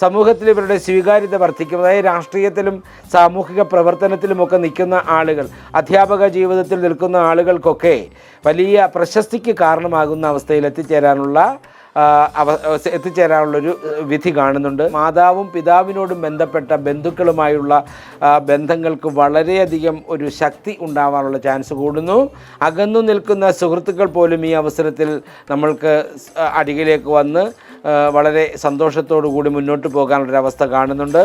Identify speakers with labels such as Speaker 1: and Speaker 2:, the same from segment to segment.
Speaker 1: സമൂഹത്തിൽ ഇവരുടെ സ്വീകാര്യത വർദ്ധിക്കും. അതായത് രാഷ്ട്രീയത്തിലും സാമൂഹിക പ്രവർത്തനത്തിലുമൊക്കെ നിൽക്കുന്ന ആളുകൾ അധ്യാപക ജീവിതത്തിൽ നിൽക്കുന്ന ആളുകൾക്കൊക്കെ വലിയ പ്രശസ്തിക്ക് കാരണമാകുന്ന അവസ്ഥയിൽ എത്തിച്ചേരാനുള്ള എത്തിച്ചേരാനുള്ളൊരു വിധി കാണുന്നുണ്ട്. മാതാവും പിതാവിനോടും ബന്ധപ്പെട്ട ബന്ധുക്കളുമായുള്ള ബന്ധങ്ങൾക്ക് വളരെയധികം ഒരു ശക്തി ഉണ്ടാവാനുള്ള ചാൻസ് കൂടുന്നു. അകന്നു നിൽക്കുന്ന സുഹൃത്തുക്കൾ പോലും ഈ അവസരത്തിൽ നമ്മൾക്ക് അരികിലേക്ക് വന്ന് വളരെ സന്തോഷത്തോടു കൂടി മുന്നോട്ട് പോകാനുള്ളൊരവസ്ഥ കാണുന്നുണ്ട്.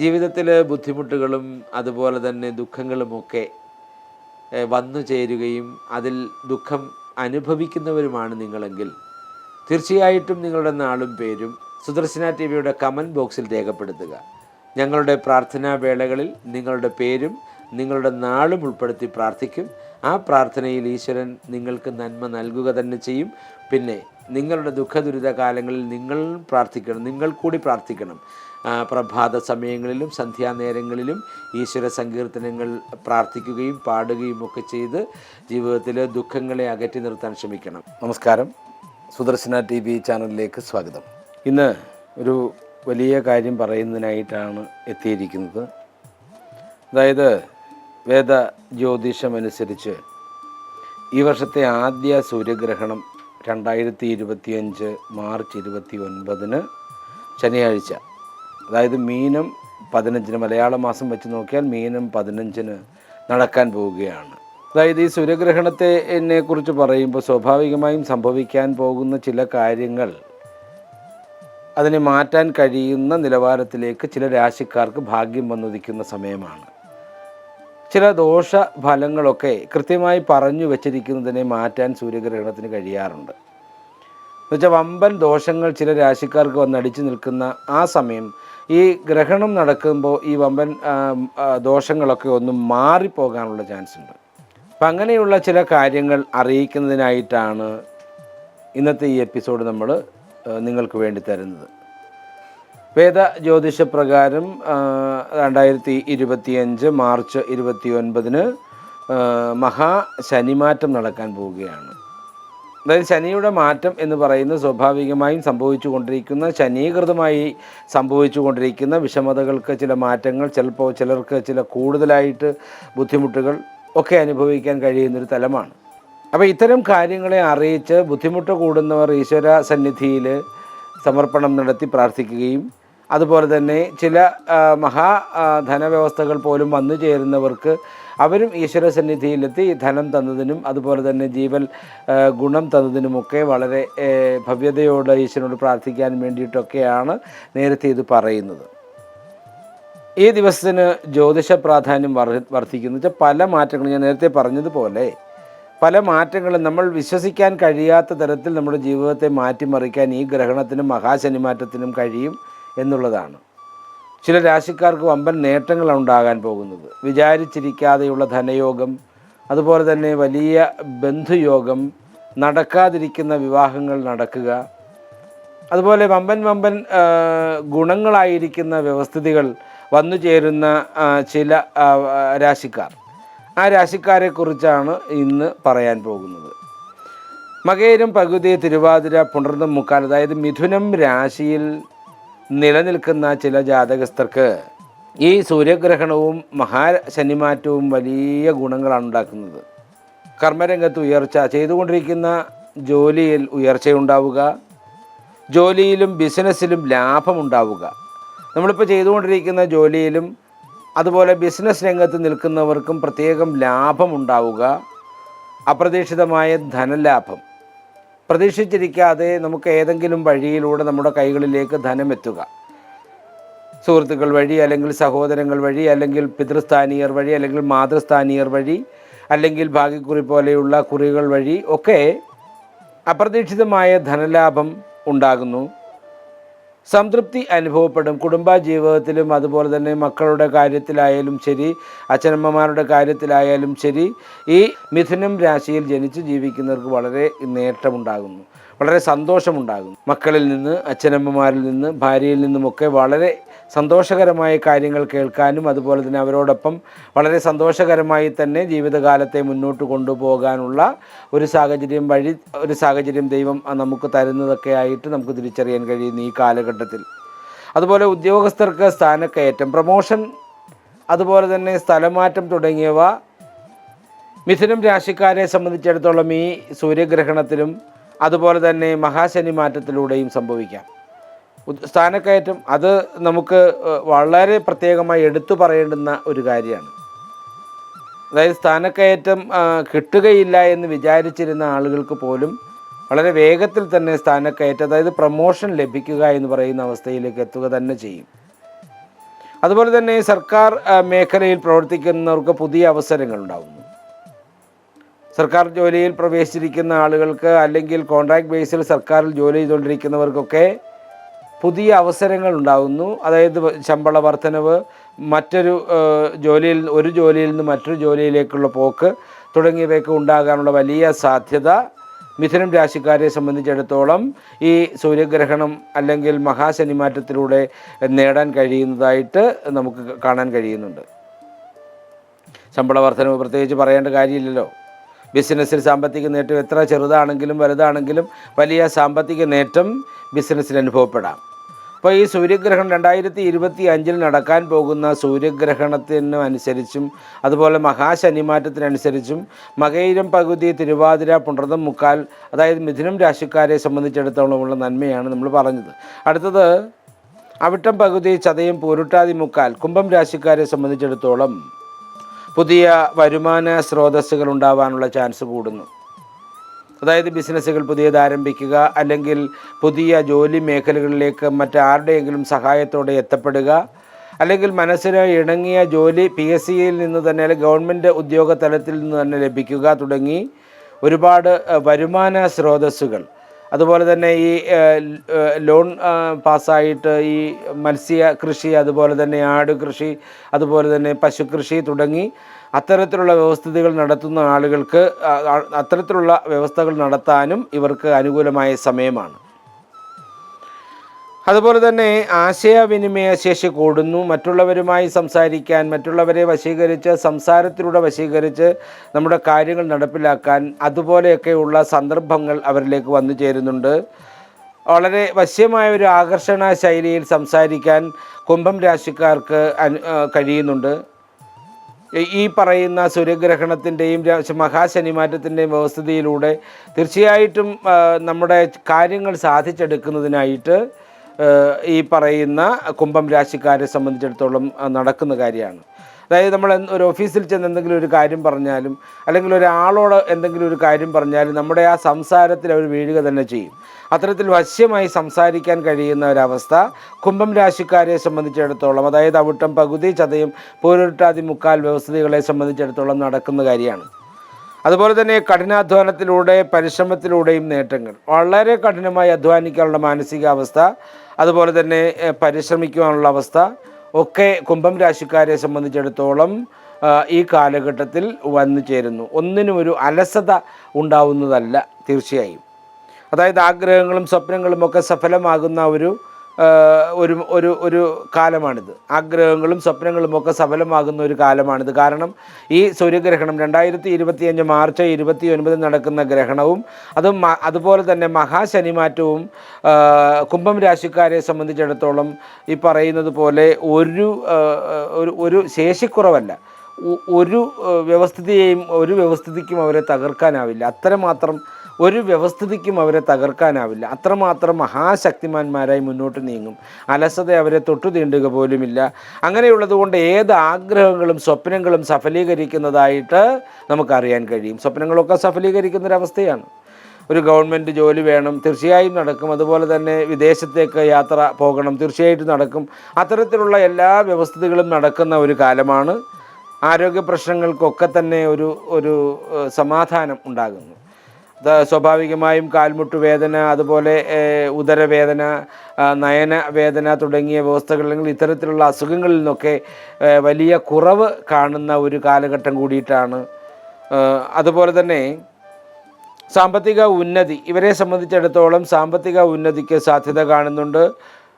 Speaker 1: ജീവിതത്തിൽ ബുദ്ധിമുട്ടുകളും അതുപോലെ തന്നെ ദുഃഖങ്ങളുമൊക്കെ വന്നു ചേരുകയും അതിൽ ദുഃഖം അനുഭവിക്കുന്നവരുമാണ് നിങ്ങളെങ്കിൽ തീർച്ചയായിട്ടും നിങ്ങളുടെ നാളും പേരും സുദർശന ടി വിയുടെ കമന്റ് ബോക്സിൽ രേഖപ്പെടുത്തുക. ഞങ്ങളുടെ പ്രാർത്ഥനാ വേളകളിൽ നിങ്ങളുടെ പേരും നിങ്ങളുടെ നാളും ഉൾപ്പെടുത്തി പ്രാർത്ഥിക്കും. ആ പ്രാർത്ഥനയിൽ ഈശ്വരൻ നിങ്ങൾക്ക് നന്മ നൽകുക തന്നെ ചെയ്യും. പിന്നെ നിങ്ങളുടെ ദുഃഖ ദുരിത കാലങ്ങളിൽ നിങ്ങൾ പ്രാർത്ഥിക്കണം നിങ്ങൾ കൂടി പ്രാർത്ഥിക്കണം. പ്രഭാത സമയങ്ങളിലും സന്ധ്യാനേരങ്ങളിലും ഈശ്വര സങ്കീർത്തനങ്ങൾ പ്രാർത്ഥിക്കുകയും പാടുകയും ഒക്കെ ചെയ്ത് ജീവിതത്തിലെ ദുഃഖങ്ങളെ അകറ്റി നിർത്താൻ ശ്രമിക്കണം. നമസ്കാരം. സുദർശന ടി വി ചാനലിലേക്ക് സ്വാഗതം. ഇന്ന് ഒരു വലിയ കാര്യം പറയുന്നതിനായിട്ടാണ് എത്തിയിരിക്കുന്നത്. അതായത് വേദ ജ്യോതിഷമനുസരിച്ച് ഈ വർഷത്തെ ആദ്യ സൂര്യഗ്രഹണം രണ്ടായിരത്തി ഇരുപത്തിയഞ്ച് മാർച്ച് ഇരുപത്തി ഒൻപതിന് ശനിയാഴ്ച. അതായത് മീനം പതിനഞ്ചിന് മലയാള മാസം വെച്ച് നോക്കിയാൽ മീനം പതിനഞ്ചിന് നടക്കാൻ പോവുകയാണ്. അതായത് ഈ സൂര്യഗ്രഹണത്തെ എന്നെ കുറിച്ച് പറയുമ്പോൾ സ്വാഭാവികമായും സംഭവിക്കാൻ പോകുന്ന ചില കാര്യങ്ങൾ അതിനെ മാറ്റാൻ കഴിയുന്ന നിലവാരത്തിലേക്ക് ചില രാശിക്കാർക്ക് ഭാഗ്യം വന്നുദിക്കുന്ന സമയമാണ്. ചില ദോഷ ഫലങ്ങളൊക്കെ കൃത്യമായി പറഞ്ഞു വച്ചിരിക്കുന്നതിനെ മാറ്റാൻ സൂര്യഗ്രഹണത്തിന് കഴിയാറുണ്ട്. എന്നുവെച്ചാൽ വമ്പൻ ദോഷങ്ങൾ ചില രാശിക്കാർക്ക് വന്ന് വന്നടിച്ചു നിൽക്കുന്ന ആ സമയം ഈ ഗ്രഹണം നടക്കുമ്പോൾ ഈ വമ്പൻ ദോഷങ്ങളൊക്കെ ഒന്ന് മാറിപ്പോകാനുള്ള ചാൻസ് ഉണ്ട് അപ്പം അങ്ങനെയുള്ള ചില കാര്യങ്ങൾ അറിയിക്കുന്നതിനായിട്ടാണ് ഇന്നത്തെ ഈ എപ്പിസോഡ് നമ്മൾ നിങ്ങൾക്ക് വേണ്ടി തരുന്നത്. വേദ ജ്യോതിഷ പ്രകാരം രണ്ടായിരത്തി ഇരുപത്തിയഞ്ച് മാർച്ച് ഇരുപത്തി ഒൻപതിന് മഹാശനിമാറ്റം നടക്കാൻ പോവുകയാണ്. അതായത് ശനിയുടെ മാറ്റം എന്ന് പറയുന്നത് സ്വാഭാവികമായും സംഭവിച്ചുകൊണ്ടിരിക്കുന്ന ശനീകൃതമായി സംഭവിച്ചു കൊണ്ടിരിക്കുന്ന വിഷമതകൾക്ക് ചില മാറ്റങ്ങൾ ചിലപ്പോൾ ചിലർക്ക് ചില കൂടുതലായിട്ട് ബുദ്ധിമുട്ടുകൾ ഒക്കെ അനുഭവിക്കാൻ കഴിയുന്നൊരു തലമാണ്. അപ്പോൾ ഇത്തരം കാര്യങ്ങളെ അറിയിച്ച് ബുദ്ധിമുട്ട് കൂടുന്നവർ ഈശ്വര സന്നിധിയിൽ സമർപ്പണം നടത്തി പ്രാർത്ഥിക്കുകയും അതുപോലെ തന്നെ ചില മഹാ ധനവ്യവസ്ഥകൾ പോലും വന്നു ചേരുന്നവർക്ക് അവരും ഈശ്വര സന്നിധിയിലെത്തി ധനം തന്നതിനും അതുപോലെ തന്നെ ജീവൻ ആ, ഗുണം തന്നതിനുമൊക്കെ വളരെ ഭവ്യതയോടെ ഈശ്വരനോട് പ്രാർത്ഥിക്കാൻ വേണ്ടിയിട്ടൊക്കെയാണ് നേരത്തെ ഇത് പറയുന്നത്. ഈ ദിവസത്തിന് ജ്യോതിഷ പ്രാധാന്യം വർ വർദ്ധിക്കുന്നു വെച്ചാൽ പല മാറ്റങ്ങളും ഞാൻ നേരത്തെ പറഞ്ഞതുപോലെ പല മാറ്റങ്ങളും നമ്മൾ വിശ്വസിക്കാൻ കഴിയാത്ത തരത്തിൽ നമ്മുടെ ജീവിതത്തെ മാറ്റിമറിക്കാൻ ഈ ഗ്രഹണത്തിനും മഹാശനിമാറ്റത്തിനും കഴിയും. എന്നുള്ളതാണ്. ചില രാശിക്കാർക്ക് വമ്പൻ നേട്ടങ്ങളാണ് ഉണ്ടാകാൻ പോകുന്നത്. വിചാരിച്ചിരിക്കാതെയുള്ള ധനയോഗം അതുപോലെ തന്നെ വലിയ ബന്ധുയോഗം നടക്കാതിരിക്കുന്ന വിവാഹങ്ങൾ നടക്കുക അതുപോലെ വമ്പൻ വമ്പൻ ഗുണങ്ങളായിരിക്കുന്ന വ്യവസ്ഥിതികൾ വന്നു ചേരുന്ന ചില രാശിക്കാർ. ആ രാശിക്കാരെക്കുറിച്ചാണ് ഇന്ന് പറയാൻ പോകുന്നത്. മകേരം പകുതി തിരുവാതിര പുണർന്നും മുക്കാൽ അതായത് മിഥുനം രാശിയിൽ നിലനിൽക്കുന്ന ചില ജാതകസ്ഥർക്ക് ഈ സൂര്യഗ്രഹണവും മഹാശനിമാറ്റവും വലിയ ഗുണങ്ങളാണ് ഉണ്ടാക്കുന്നത്. കർമ്മരംഗത്ത് ഉയർച്ച ചെയ്തുകൊണ്ടിരിക്കുന്ന ജോലിയിൽ ഉയർച്ചയുണ്ടാവുക. ജോലിയിലും ബിസിനസ്സിലും ലാഭമുണ്ടാവുക. നമ്മളിപ്പോൾ ചെയ്തുകൊണ്ടിരിക്കുന്ന ജോലിയിലും അതുപോലെ ബിസിനസ് രംഗത്ത് നിൽക്കുന്നവർക്കും പ്രത്യേകം ലാഭമുണ്ടാവുക. അപ്രതീക്ഷിതമായ ധനലാഭം. പ്രതീക്ഷിച്ചിരിക്കാതെ നമുക്ക് ഏതെങ്കിലും വഴിയിലൂടെ നമ്മുടെ കൈകളിലേക്ക് ധനം എത്തുക സുഹൃത്തുക്കൾ വഴി അല്ലെങ്കിൽ സഹോദരങ്ങൾ വഴി അല്ലെങ്കിൽ പിതൃസ്ഥാനീയർ വഴി അല്ലെങ്കിൽ മാതൃസ്ഥാനീയർ വഴി അല്ലെങ്കിൽ ഭാഗ്യക്കുറി പോലെയുള്ള കുറികൾ വഴി ഒക്കെ അപ്രതീക്ഷിതമായ ധനലാഭം ഉണ്ടാകുന്നു. സംതൃപ്തി അനുഭവപ്പെടും. കുടുംബ ജീവിതത്തിലും അതുപോലെ തന്നെ മക്കളുടെ കാര്യത്തിലായാലും ശരി അച്ഛനമ്മമാരുടെ കാര്യത്തിലായാലും ശരി ഈ മിഥുനം രാശിയിൽ ജനിച്ച് ജീവിക്കുന്നവർക്ക് വളരെ നേട്ടമുണ്ടാകുന്നു. വളരെ സന്തോഷമുണ്ടാകും മക്കളിൽ നിന്ന് അച്ഛനമ്മമാരിൽ നിന്ന് ഭാര്യയിൽ നിന്നുമൊക്കെ വളരെ സന്തോഷകരമായ കാര്യങ്ങൾ കേൾക്കാനും അതുപോലെ തന്നെ അവരോടൊപ്പം വളരെ സന്തോഷകരമായി തന്നെ ജീവിതകാലത്തെ മുന്നോട്ട് കൊണ്ടുപോകാനുള്ള ഒരു സാഹചര്യം വഴി ഒരു സാഹചര്യം ദൈവം നമുക്ക് തരുന്നതൊക്കെ ആയിട്ട് നമുക്ക് തിരിച്ചറിയാൻ കഴിയുന്ന ഈ കാലഘട്ടത്തിൽ. അതുപോലെ ഉദ്യോഗസ്ഥർക്ക് സ്ഥാനക്കയറ്റം പ്രമോഷൻ അതുപോലെ തന്നെ സ്ഥലമാറ്റം തുടങ്ങിയവ മിഥുനം രാശിക്കാരെ സംബന്ധിച്ചിടത്തോളം ഈ സൂര്യഗ്രഹണത്തിലും അതുപോലെ തന്നെ മഹാശനി മാറ്റത്തിലൂടെയും സംഭവിക്കാം. സ്ഥാനക്കയറ്റം അത് നമുക്ക് വളരെ പ്രത്യേകമായി എടുത്തു പറയേണ്ടുന്ന ഒരു കാര്യമാണ്. അതായത് സ്ഥാനക്കയറ്റം കിട്ടുകയില്ല എന്ന് വിചാരിച്ചിരുന്ന ആളുകൾക്ക് പോലും വളരെ വേഗത്തിൽ തന്നെ സ്ഥാനക്കയറ്റം അതായത് പ്രമോഷൻ ലഭിക്കുക എന്ന് പറയുന്ന അവസ്ഥയിലേക്ക് എത്തുക തന്നെ ചെയ്യും. അതുപോലെ തന്നെ സർക്കാർ മേഖലയിൽ പ്രവർത്തിക്കുന്നവർക്ക് പുതിയ അവസരങ്ങൾ ഉണ്ടാകുന്നു സർക്കാർ ജോലിയിൽ പ്രവേശിച്ചിരിക്കുന്ന ആളുകൾക്ക് അല്ലെങ്കിൽ കോൺട്രാക്ട് ബേസിൽ സർക്കാരിൽ ജോലി ചെയ്തുകൊണ്ടിരിക്കുന്നവർക്കൊക്കെ പുതിയ അവസരങ്ങൾ ഉണ്ടാകുന്നു അതായത് ശമ്പള വർധനവ് മറ്റൊരു ജോലിയിൽ ഒരു ജോലിയിൽ നിന്ന് മറ്റൊരു ജോലിയിലേക്കുള്ള പോക്ക് തുടങ്ങിയവയൊക്കെ ഉണ്ടാകാനുള്ള വലിയ സാധ്യത മിഥുനം രാശിക്കാരെ സംബന്ധിച്ചിടത്തോളം ഈ സൂര്യഗ്രഹണം അല്ലെങ്കിൽ മഹാശനിമാറ്റത്തിലൂടെ നേടാൻ കഴിയുന്നതായിട്ട് നമുക്ക് കാണാൻ കഴിയുന്നുണ്ട്. ശമ്പള വർധനവ് പ്രത്യേകിച്ച് പറയേണ്ട കാര്യമില്ലല്ലോ. ബിസിനസ്സിൽ സാമ്പത്തിക നേട്ടം എത്ര ചെറുതാണെങ്കിലും വലുതാണെങ്കിലും വലിയ സാമ്പത്തിക നേട്ടം ബിസിനസ്സിൽ അനുഭവപ്പെടാം. അപ്പോൾ ഈ സൂര്യഗ്രഹണം രണ്ടായിരത്തി ഇരുപത്തി അഞ്ചിൽ നടക്കാൻ പോകുന്ന സൂര്യഗ്രഹണത്തിനനുസരിച്ചും അതുപോലെ മഹാശനിമാറ്റത്തിനനുസരിച്ചും മകയിരം പകുതി തിരുവാതിര പുണർതം മുക്കാൽ അതായത് മിഥുനം രാശിക്കാരെ സംബന്ധിച്ചിടത്തോളമുള്ള നന്മയാണ് നമ്മൾ പറഞ്ഞത്. അടുത്തത് അവിട്ടം പകുതി ചതയും പൂരുട്ടാതി മുക്കാൽ കുംഭം രാശിക്കാരെ സംബന്ധിച്ചിടത്തോളം പുതിയ വരുമാന സ്രോതസ്സുകൾ ഉണ്ടാവാനുള്ള ചാൻസ് കൂടുന്നു. അതായത് ബിസിനസ്സുകൾ പുതിയത് ആരംഭിക്കുക അല്ലെങ്കിൽ പുതിയ ജോലി മേഖലകളിലേക്ക് മറ്റാരുടെയെങ്കിലും സഹായത്തോടെ എത്തപ്പെടുക അല്ലെങ്കിൽ മനസ്സിന് ഇണങ്ങിയ ജോലി പി എസ് സിയിൽ നിന്ന് തന്നെ ഗവൺമെന്റ് ഉദ്യോഗ തലത്തിൽ നിന്ന് തന്നെ ലഭിക്കുക തുടങ്ങി ഒരുപാട് വരുമാന സ്രോതസ്സുകൾ അതുപോലെ തന്നെ ഈ ലോൺ പാസ്സായിട്ട് ഈ മത്സ്യ കൃഷി അതുപോലെ തന്നെ ആട് കൃഷി അതുപോലെ തന്നെ പശു കൃഷി തുടങ്ങി അത്തരത്തിലുള്ള വ്യവസ്ഥിതികൾ നടത്തുന്ന ആളുകൾക്ക് അത്തരത്തിലുള്ള വ്യവസ്ഥകൾ നടത്താനും ഇവർക്ക് അനുകൂലമായ സമയമാണ്. അതുപോലെ തന്നെ ആശയവിനിമയ ശേഷി കൂടുന്നു. മറ്റുള്ളവരുമായി സംസാരിക്കാൻ മറ്റുള്ളവരെ വശീകരിച്ച് സംസാരത്തിലൂടെ വശീകരിച്ച് നമ്മുടെ കാര്യങ്ങൾ നടപ്പിലാക്കാൻ അതുപോലെയൊക്കെയുള്ള സന്ദർഭങ്ങൾ അവരിലേക്ക് വന്നു ചേരുന്നുണ്ട്. വളരെ വശ്യമായ ഒരു ആകർഷണ ശൈലിയിൽ സംസാരിക്കാൻ കുംഭം രാശിക്കാർക്ക് കഴിയുന്നുണ്ട്. ഈ- പറയുന്ന സൂര്യഗ്രഹണത്തിന്റെയും മഹാശനിമാറ്റത്തിന്റെയും വ്യവസ്ഥിതിയിലൂടെ തീർച്ചയായിട്ടും നമ്മുടെ കാര്യങ്ങൾ സാധിച്ചെടുക്കുന്നതിനായിട്ട് ഈ പറയുന്ന കുംഭം രാശിക്കാരെ സംബന്ധിച്ചിടത്തോളം നടക്കുന്ന കാര്യമാണ്. അതായത് നമ്മൾ ഒരു ഓഫീസിൽ ചെന്ന് എന്തെങ്കിലും ഒരു കാര്യം പറഞ്ഞാലും അല്ലെങ്കിൽ ഒരാളോട് എന്തെങ്കിലും ഒരു കാര്യം പറഞ്ഞാലും നമ്മുടെ ആ സംസാരത്തിൽ അവർ വീഴുക തന്നെ ചെയ്യും. അത്തരത്തിൽ വശ്യമായി സംസാരിക്കാൻ കഴിയുന്ന ഒരവസ്ഥ കുംഭം രാശിക്കാരെ സംബന്ധിച്ചിടത്തോളം അതായത് അവിട്ടം പകുതി ചതയും പൂരൊട്ടാതി മുക്കാൽ വ്യവസ്ഥിതികളെ സംബന്ധിച്ചിടത്തോളം നടക്കുന്ന കാര്യമാണ്. അതുപോലെ തന്നെ കഠിനാധ്വാനത്തിലൂടെ പരിശ്രമത്തിലൂടെയും നേട്ടങ്ങൾ. വളരെ കഠിനമായി അധ്വാനിക്കാനുള്ള മാനസികാവസ്ഥ അതുപോലെ തന്നെ പരിശ്രമിക്കുവാനുള്ള അവസ്ഥ ഒക്കെ കുംഭം രാശിക്കാരെ സംബന്ധിച്ചിടത്തോളം ഈ കാലഘട്ടത്തിൽ വന്നു ചേരുന്നു. ഒന്നിനും ഒരു അലസത ഉണ്ടാവുന്നതല്ല തീർച്ചയായും. അതായത് ആഗ്രഹങ്ങളും സ്വപ്നങ്ങളും ഒക്കെ സഫലമാകുന്ന ഒരു ഒരു ഒരു ഒരു കാലമാണിത്. ആഗ്രഹങ്ങളും സ്വപ്നങ്ങളും ഒക്കെ സഫലമാകുന്ന ഒരു കാലമാണിത്. കാരണം ഈ സൂര്യഗ്രഹണം രണ്ടായിരത്തി ഇരുപത്തിയഞ്ച് മാർച്ച് ഇരുപത്തി ഒൻപതിൽ നടക്കുന്ന ഗ്രഹണവും അതും അതുപോലെ തന്നെ മഹാശനിമാറ്റവും കുംഭം രാശിക്കാരെ സംബന്ധിച്ചിടത്തോളം ഈ പറയുന്നത് പോലെ ഒരു ഒരു ശേഷിക്കുറവല്ല. ഒരു വ്യവസ്ഥിതിയെയും ഒരു വ്യവസ്ഥിതിക്കും അവരെ തകർക്കാനാവില്ല. അത്രമാത്രം ഒരു വ്യവസ്ഥിതിക്കും അവരെ തകർക്കാനാവില്ല. അത്രമാത്രം മഹാശക്തിമാന്മാരായി മുന്നോട്ട് നീങ്ങും. അലസത അവരെ തൊട്ടു തീണ്ടുക പോലുമില്ല. അങ്ങനെയുള്ളതുകൊണ്ട് ഏത് ആഗ്രഹങ്ങളും സ്വപ്നങ്ങളും സഫലീകരിക്കുന്നതായിട്ട് നമുക്കറിയാൻ കഴിയും. സ്വപ്നങ്ങളൊക്കെ സഫലീകരിക്കുന്നൊരവസ്ഥയാണ്. ഒരു ഗവൺമെന്റ് ജോലി വേണം തീർച്ചയായും നടക്കും. അതുപോലെ തന്നെ വിദേശത്തേക്ക് യാത്ര പോകണം തീർച്ചയായിട്ടും നടക്കും. അത്തരത്തിലുള്ള എല്ലാ വ്യവസ്ഥകളും നടക്കുന്ന ഒരു കാലമാണ്. ആരോഗ്യ പ്രശ്നങ്ങൾക്കൊക്കെ തന്നെ ഒരു ഒരു സമാധാനം ഉണ്ടാകുന്നു. സ്വാഭാവികമായും കാൽമുട്ട് വേദന അതുപോലെ ഉദരവേദന നയന വേദന തുടങ്ങിയ വ്യവസ്ഥകൾ അല്ലെങ്കിൽ ഇത്തരത്തിലുള്ള അസുഖങ്ങളിൽ നിന്നൊക്കെ വലിയ കുറവ് കാണുന്ന ഒരു കാലഘട്ടം കൂടിയിട്ടാണ്. അതുപോലെ തന്നെ സാമ്പത്തിക ഉന്നതി ഇവരെ സംബന്ധിച്ചിടത്തോളം സാമ്പത്തിക ഉന്നതിക്ക് സാധ്യത കാണുന്നുണ്ട്.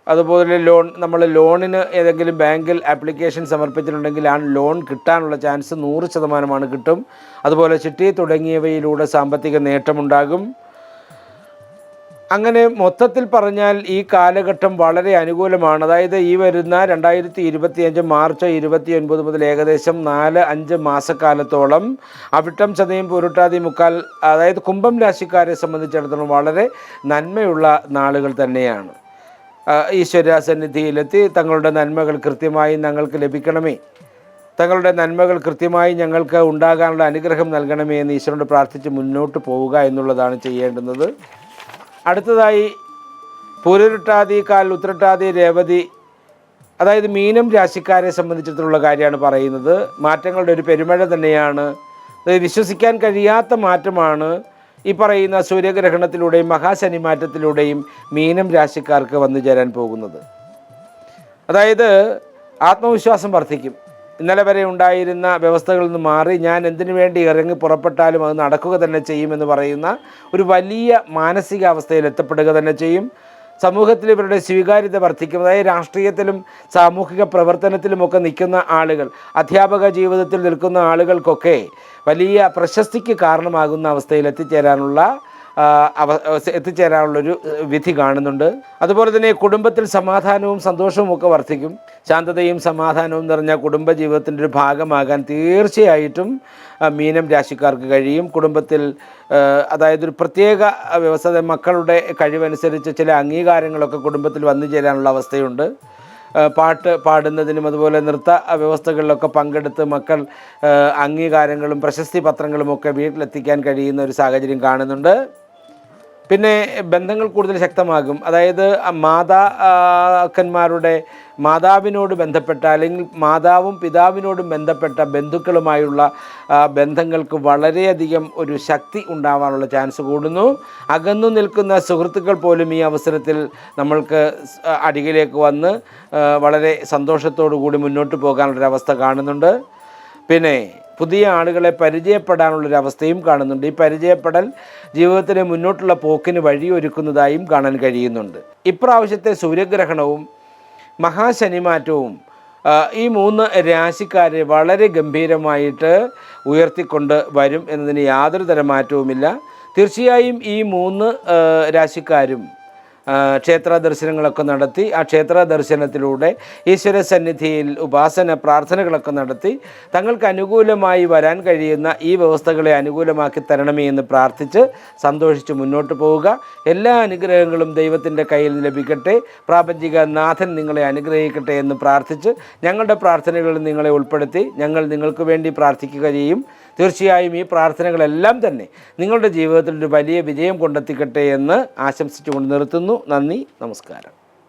Speaker 1: അതുപോലെ ലോൺ നമ്മൾ ലോണിന് ഏതെങ്കിലും ബാങ്കിൽ ആപ്ലിക്കേഷൻ സമർപ്പിച്ചിട്ടുണ്ടെങ്കിൽ ആ ലോൺ കിട്ടാനുള്ള ചാൻസ് നൂറ് ശതമാനമാണ് കിട്ടും. അതുപോലെ ചിട്ടി തുടങ്ങിയവയിലൂടെ സാമ്പത്തിക നേട്ടമുണ്ടാകും. അങ്ങനെ മൊത്തത്തിൽ പറഞ്ഞാൽ ഈ കാലഘട്ടം വളരെ അനുകൂലമാണ്. അതായത് ഈ വരുന്ന രണ്ടായിരത്തി ഇരുപത്തിയഞ്ച് മാർച്ച് ഇരുപത്തി ഒൻപത് മുതൽ ഏകദേശം നാല് അഞ്ച് മാസക്കാലത്തോളം അവിട്ടം ചതയും പൊരുട്ടാതി മുക്കാൽ അതായത് കുംഭം രാശിക്കാരെ സംബന്ധിച്ചിടത്തോളം വളരെ നന്മയുള്ള നാളുകൾ തന്നെയാണ്. ഈശ്വര സന്നിധിയിലെത്തി തങ്ങളുടെ നന്മകൾ കൃത്യമായി ഞങ്ങൾക്ക് ലഭിക്കണമേ. തങ്ങളുടെ നന്മകൾ കൃത്യമായി ഞങ്ങൾക്ക് ഉണ്ടാകാനുള്ള അനുഗ്രഹം നൽകണമേ എന്ന് ഈശ്വരനോട് പ്രാർത്ഥിച്ച് മുന്നോട്ട് പോവുക എന്നുള്ളതാണ് ചെയ്യേണ്ടുന്നത്. അടുത്തതായി പൂരുരുട്ടാതി കാൽ ഉത്രട്ടാതി രേവതി അതായത് മീനം രാശിക്കാരെ സംബന്ധിച്ചിടത്തോളം കാര്യമാണ് പറയുന്നത്. മാറ്റങ്ങളുടെ ഒരു പെരുമഴ തന്നെയാണ്. വിശ്വസിക്കാൻ കഴിയാത്ത മാറ്റമാണ്. ഈ പറയുന്ന സൂര്യഗ്രഹണത്തിലൂടെയും മഹാശനി മാറ്റത്തിലൂടെയും മീനം രാശിക്കാർക്ക് വന്നു ചേരാൻ പോകുന്നത്. അതായത് ആത്മവിശ്വാസം വർദ്ധിക്കും. ഇന്നലെ വരെ ഉണ്ടായിരുന്ന വ്യവസ്ഥകളിൽ നിന്ന് മാറി ഞാൻ എന്തിനു വേണ്ടി ഇറങ്ങി പുറപ്പെട്ടാലും അത് നടക്കുക തന്നെ ചെയ്യുമെന്ന് പറയുന്ന ഒരു വലിയ മാനസികാവസ്ഥയിൽ എത്തപ്പെടുക തന്നെ ചെയ്യും. സമൂഹത്തിൽ ഇവരുടെ സ്വീകാര്യത വർദ്ധിക്കും. അതായത് രാഷ്ട്രീയത്തിലും സാമൂഹിക പ്രവർത്തനത്തിലുമൊക്കെ നിൽക്കുന്ന ആളുകൾ അധ്യാപക ജീവിതത്തിൽ നിൽക്കുന്ന ആളുകൾക്കൊക്കെ വലിയ പ്രശസ്തിക്ക് കാരണമാകുന്ന അവസ്ഥയിൽ എത്തിച്ചേരാനുള്ള അവ എത്തിച്ചേരാനുള്ളൊരു വിധി കാണുന്നുണ്ട്. അതുപോലെ തന്നെ കുടുംബത്തിൽ സമാധാനവും സന്തോഷവും ഒക്കെ വർദ്ധിക്കും. ശാന്തതയും സമാധാനവും നിറഞ്ഞ കുടുംബ ജീവിതത്തിന്റെ ഒരു ഭാഗമാകാൻ തീർച്ചയായിട്ടും മീനം രാശിക്കാർക്ക് കഴിയും. കുടുംബത്തിൽ അതായത് ഒരു പ്രത്യേക വ്യവസ്ഥ മക്കളുടെ കഴിവനുസരിച്ച് ചില അംഗീകാരങ്ങളൊക്കെ കുടുംബത്തിൽ വന്നു ചേരാനുള്ള അവസ്ഥയുണ്ട്. പാട്ട് പാടുന്നതിനും അതുപോലെ നൃത്ത വ്യവസ്ഥകളിലൊക്കെ പങ്കെടുത്ത് മക്കൾ അംഗീകാരങ്ങളും പ്രശസ്തി പത്രങ്ങളും ഒക്കെ വീട്ടിലെത്തിക്കാൻ കഴിയുന്ന ഒരു സാഹചര്യം കാണുന്നുണ്ട്. പിന്നെ ബന്ധങ്ങൾ കൂടുതൽ ശക്തമാകും. അതായത് മാതാക്കന്മാരുടെ മാതാവിനോട് ബന്ധപ്പെട്ട അല്ലെങ്കിൽ മാതാവും പിതാവിനോടും ബന്ധപ്പെട്ട ബന്ധുക്കളുമായുള്ള ബന്ധങ്ങൾക്ക് വളരെയധികം ഒരു ശക്തി ഉണ്ടാവാനുള്ള ചാൻസ് കൂടുന്നു. അകന്നു നിൽക്കുന്ന സുഹൃത്തുക്കൾ പോലും ഈ അവസരത്തിൽ നമ്മൾക്ക് അരികിലേക്ക് വന്ന് വളരെ സന്തോഷത്തോടു കൂടി മുന്നോട്ട് പോകാനുള്ളൊരവസ്ഥ കാണുന്നുണ്ട്. പിന്നെ പുതിയ ആളുകളെ പരിചയപ്പെടാനുള്ളൊരവസ്ഥയും കാണുന്നുണ്ട്. ഈ പരിചയപ്പെടൽ ജീവിതത്തിലെ മുന്നോട്ടുള്ള പോക്കിന് വഴിയൊരുക്കുന്നതായും കാണാൻ കഴിയുന്നുണ്ട്. ഇപ്രാവശ്യത്തെ സൂര്യഗ്രഹണവും മഹാശനിമാറ്റവും ഈ മൂന്ന് രാശിക്കാരെ വളരെ ഗംഭീരമായിട്ട് ഉയർത്തിക്കൊണ്ട് വരും എന്നതിന് യാതൊരു തരം മാറ്റവുമില്ല തീർച്ചയായും ഈ മൂന്ന് രാശിക്കാരും ക്ഷേത്ര ദർശനങ്ങളൊക്കെ നടത്തി ആ ക്ഷേത്ര ദർശനത്തിലൂടെ ഈശ്വര സന്നിധിയിൽ ഉപാസന പ്രാർത്ഥനകളൊക്കെ നടത്തി തങ്ങൾക്ക് അനുകൂലമായി വരാൻ കഴിയുന്ന ഈ വ്യവസ്ഥകളെ അനുകൂലമാക്കി തരണമേ എന്ന് പ്രാർത്ഥിച്ച് സന്തോഷിച്ച് മുന്നോട്ട് പോവുക. എല്ലാ അനുഗ്രഹങ്ങളും ദൈവത്തിന്റെ കയ്യിൽ ലഭിക്കട്ടെ. പ്രാപഞ്ചിക നാഥൻ നിങ്ങളെ അനുഗ്രഹിക്കട്ടെ എന്ന് പ്രാർത്ഥിച്ച് ഞങ്ങളുടെ പ്രാർത്ഥനകളിൽ നിങ്ങളെ ഉൾപ്പെടുത്തി ഞങ്ങൾ നിങ്ങൾക്ക് വേണ്ടി പ്രാർത്ഥിക്കുകയും തീർച്ചയായും ഈ പ്രാർത്ഥനകളെല്ലാം തന്നെ നിങ്ങളുടെ ജീവിതത്തിൽ ഒരു വലിയ വിജയം കൊണ്ടെത്തിക്കട്ടെ എന്ന് ആശംസിച്ചുകൊണ്ട് നിർത്തുന്നു. നന്ദി നമസ്കാരം.